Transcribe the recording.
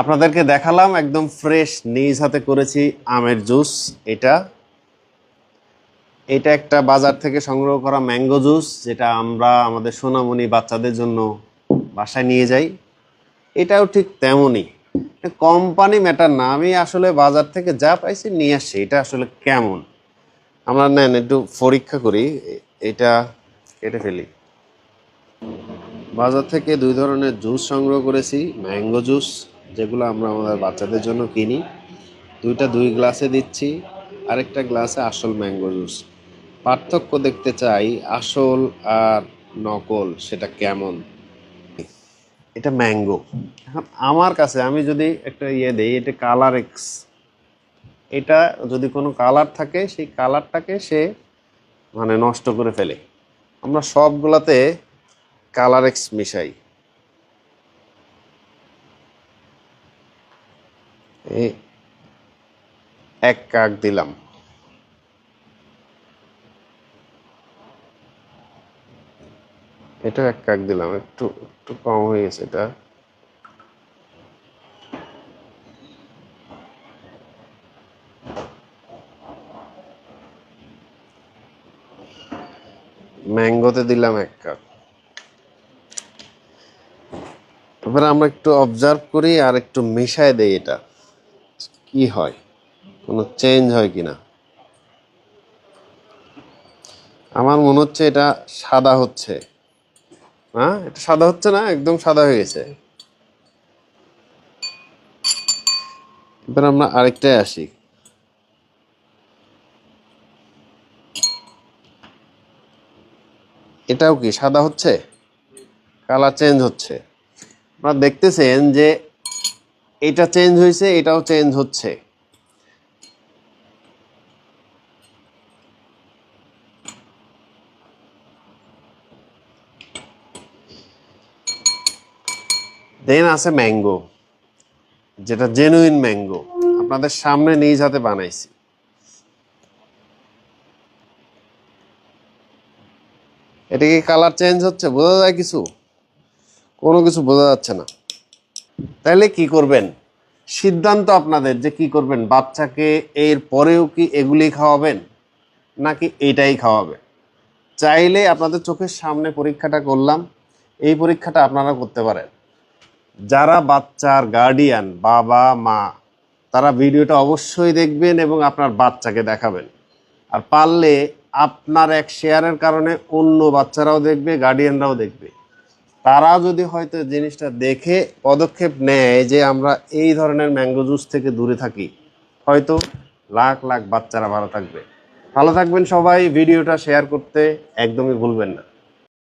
আপনাদেরকে দেখালাম একদম ফ্রেশ নিজ হাতে করেছি আমের জুস এটা। এটা একটা বাজার থেকে সংগ্রহ করা ম্যাঙ্গো জুস যেটা আমরা আমাদের সোনামণি বাচ্চাদের জন্য বাসায় নিয়ে যাই। এটাও ঠিক তেমনই। কোম্পানি ম্যাটার না, আমি আসলে বাজার থেকে যা পাইছি নিয়ে আসছি, এটা আসলে কেমন? আমরা নেন, একটু পরীক্ষা করি, এটা কেটে ফেলি। বাজার থেকে দুই ধরনের জুস সংগ্রহ করেছি ম্যাঙ্গো জুস যেগুলো আমরা আমাদের বাচ্চাদের জন্য কিনি। দুইটা দুই গ্লাসে দিচ্ছি, আরেকটা গ্লাসে আসল ম্যাঙ্গো জুস। পার্থক্য দেখতে চাই, আসল আর নকল, সেটা কেমন? এটা ম্যাঙ্গো। আমার কাছে, আমি যদি একটা ইয়ে দিই, এটা কালার এক্স। এটা যদি কোনো কালার থাকে, সেই কালারটাকে সে মানে নষ্ট করে ফেলে। আমরা সবগুলাতে কালার এক্স মিশাই। এক কাক দিলাম। এটা এক কাক দিলাম, একটু একটু কম হয়ে গেছে এটা। ম্যাঙ্গোতে দিলাম এক কাপ। এবার আমরা একটু অবজার্ভ করি আর একটু মিশায় দেই এটা। কি হয়? কোনো চেঞ্জ হয় কিনা? আমার মনে হচ্ছে এটা সাদা হচ্ছে। হ্যাঁ এটা সাদা হচ্ছে না, একদম সাদা হয়ে গেছে। এবার আমরা আরেকটাই আসি। এটাও কি সাদা হচ্ছে? কালার চেঞ্জ হচ্ছে। আপনারা দেখতেছেন যে এটা চেঞ্জ হয়েছে, এটাও চেঞ্জ হচ্ছে। দেন আছে ম্যাঙ্গো যেটা জেনুইন ম্যাঙ্গো আপনাদের সামনে নিজ হাতে বানাইছি। এটা কি কালার চেঞ্জ হচ্ছে? বোঝা যায় কিছু? কোনো কিছু বোঝা যাচ্ছে না। তাহলে কি করবেন? সিদ্ধান্ত আপনাদের যে কি করবেন? বাচ্চাকে এর পরেও কি এগুলি খাওয়াবেন? নাকি এটাই খাওয়াবেন চাইলে আপনাদের চোখের সামনে পরীক্ষাটা করলাম। এই পরীক্ষাটা আপনারা করতে পারেন। যারা বাচ্চার গার্ডিয়ান বাবা, মা, তারা ভিডিওটা অবশ্যই দেখবেন এবং আপনার বাচ্চাকে দেখাবেন। আর পারলে আপনার এক শেয়ারের কারণে অন্য বাচ্চারাও দেখবে গার্ডিয়ানরাও দেখবে। তারা যদি হয়তো জিনিসটা দেখে, পদক্ষেপ নেয় যে আমরা এই ধরনের ম্যাঙ্গো জুস থেকে দূরে থাকি, হয়তো লাখ লাখ বাচ্চারা ভালো থাকবে। ভালো থাকবেন সবাই, ভিডিওটা শেয়ার করতে একদমই ভুলবেন না।